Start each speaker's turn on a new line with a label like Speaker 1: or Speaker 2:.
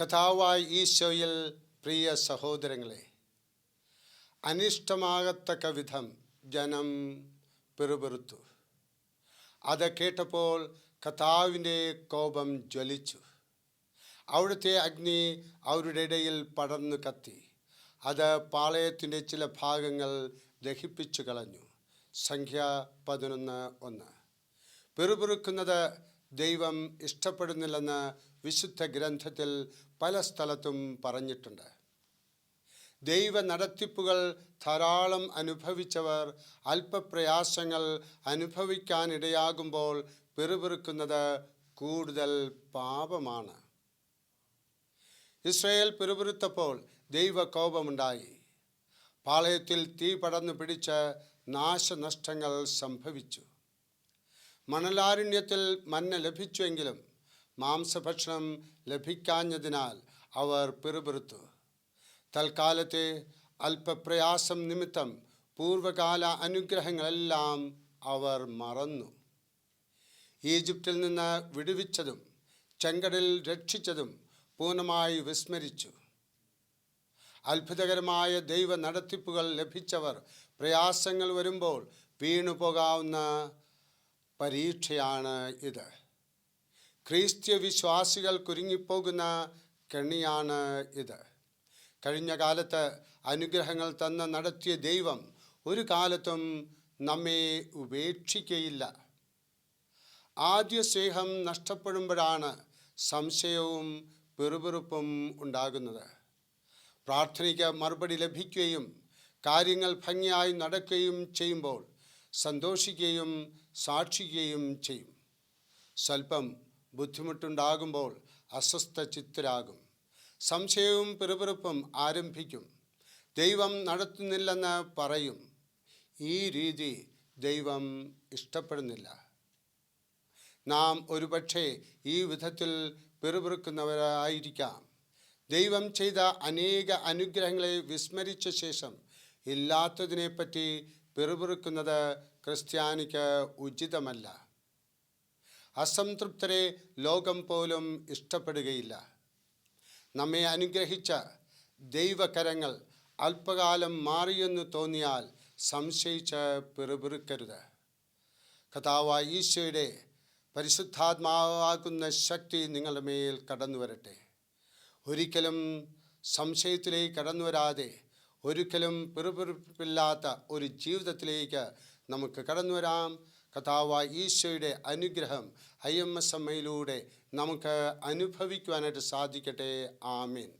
Speaker 1: കഥാവായി ഈശോയിൽ പ്രിയ സഹോദരങ്ങളെ അനിഷ്ടമാകത്തക്ക വിധം ജനം പിറുപിറുത്തു. അത് കേട്ടപ്പോൾ കഥാവിന്റെ കോപം ജ്വലിച്ചു. അവിടുത്തെ അഗ്നി അവരുടെ ഇടയിൽ പടർന്നു കത്തി. അത് പാളയത്തിന്റെ ചില ഭാഗങ്ങൾ ദഹിപ്പിച്ചു കളഞ്ഞു. സംഖ്യ പതിനൊന്ന് ഒന്ന്. പിറുപിറുക്കുന്നത് ദൈവം ഇഷ്ടപ്പെടുന്നില്ലെന്ന് വിശുദ്ധ ഗ്രന്ഥത്തിൽ പല സ്ഥലത്തും പറഞ്ഞിട്ടുണ്ട്. ദൈവ നടത്തിപ്പുകൾ ധാരാളം അനുഭവിച്ചവർ അല്പപ്രയാസങ്ങൾ അനുഭവിക്കാനിടയാകുമ്പോൾ പിറുപിറുക്കുന്നത് കൂടുതൽ പാപമാണ്. ഇസ്രയേൽ പിറുപിറുത്തപ്പോൾ ദൈവ കോപമുണ്ടായി പാളയത്തിൽ തീ പടർന്നു പിടിച്ച് നാശനഷ്ടങ്ങൾ സംഭവിച്ചു. മണലാരണ്യത്തിൽ മന്ന ലഭിച്ചുവെങ്കിലും മാംസഭക്ഷണം ലഭിക്കാഞ്ഞതിനാൽ അവർ പിറുപിറുത്തു. തൽക്കാലത്തെ അല്പപ്രയാസം നിമിത്തം പൂർവകാല അനുഗ്രഹങ്ങളെല്ലാം അവർ മറന്നു. ഈജിപ്തിൽ നിന്ന് വിടുവിച്ചതും ചെങ്കടലിൽ രക്ഷിച്ചതും പൂർണമായി വിസ്മരിച്ചു. അത്ഭുതകരമായ ദൈവ നടത്തിപ്പുകൾ ലഭിച്ചവർ പ്രയാസങ്ങൾ വരുമ്പോൾ വീണുപോകാവുന്ന പരീക്ഷയാണ് ഇത്. ക്രിസ്ത്യ വിശ്വാസികൾ കുരുങ്ങിപ്പോകുന്ന കെണിയാണ് ഇത്. കഴിഞ്ഞ കാലത്ത് അനുഗ്രഹങ്ങൾ തന്ന നടത്തിയ ദൈവം ഒരു കാലത്തും നമ്മെ ഉപേക്ഷിക്കയില്ല. ആദ്യ സ്നേഹം നഷ്ടപ്പെടുമ്പോഴാണ് സംശയവും പിറുപിറുപ്പും ഉണ്ടാകുന്നത്. പ്രാർത്ഥനയ്ക്ക് മറുപടി ലഭിക്കുകയും കാര്യങ്ങൾ ഭംഗിയായി നടക്കുകയും ചെയ്യുമ്പോൾ സന്തോഷിക്കുകയും സാക്ഷിക്കുകയും ചെയ്യും. സ്വല്പം ബുദ്ധിമുട്ടുണ്ടാകുമ്പോൾ അസ്വസ്ഥ ചിത്തരാകും സംശയവും പിറുപിറുപ്പും ആരംഭിക്കും. ദൈവം നടത്തുന്നില്ലെന്ന് പറയും. ഈ രീതി ദൈവം ഇഷ്ടപ്പെടുന്നില്ല. നാം ഒരുപക്ഷെ ഈ വിധത്തിൽ പിറുപിറുക്കുന്നവരായിരിക്കാം. ദൈവം ചെയ്ത അനേക അനുഗ്രഹങ്ങളെ വിസ്മരിച്ച ശേഷം ഇല്ലാത്തതിനെപ്പറ്റി പിറുപിറുക്കുന്നത് ക്രിസ്ത്യാനിക്ക് ഉചിതമല്ല. അസംതൃപ്തരെ ലോകം പോലും ഇഷ്ടപ്പെടുകയില്ല. നമ്മെ അനുഗ്രഹിച്ച ദൈവകരങ്ങൾ അല്പകാലം മാറിയെന്ന് തോന്നിയാൽ സംശയിച്ച് പിറുപിറുക്കരുത്. കഥാവായ ഈശോയുടെ പരിശുദ്ധാത്മാവാകുന്ന ശക്തി നിങ്ങളുടെ മേൽ കടന്നു വരട്ടെ ഒരിക്കലും സംശയത്തിലേക്ക് കടന്നു വരാതെ ഒരിക്കലും പിറുപിറുപ്പില്ലാത്ത ഒരു ജീവിതത്തിലേക്ക് നമുക്ക് കടന്നു വരാം കഥാവായ ഈശോയുടെ അനുഗ്രഹം ഐ എം എസ് എമ്മയിലൂടെ നമുക്ക് അനുഭവിക്കുവാനായിട്ട് സാധിക്കട്ടെ. ആമീൻ.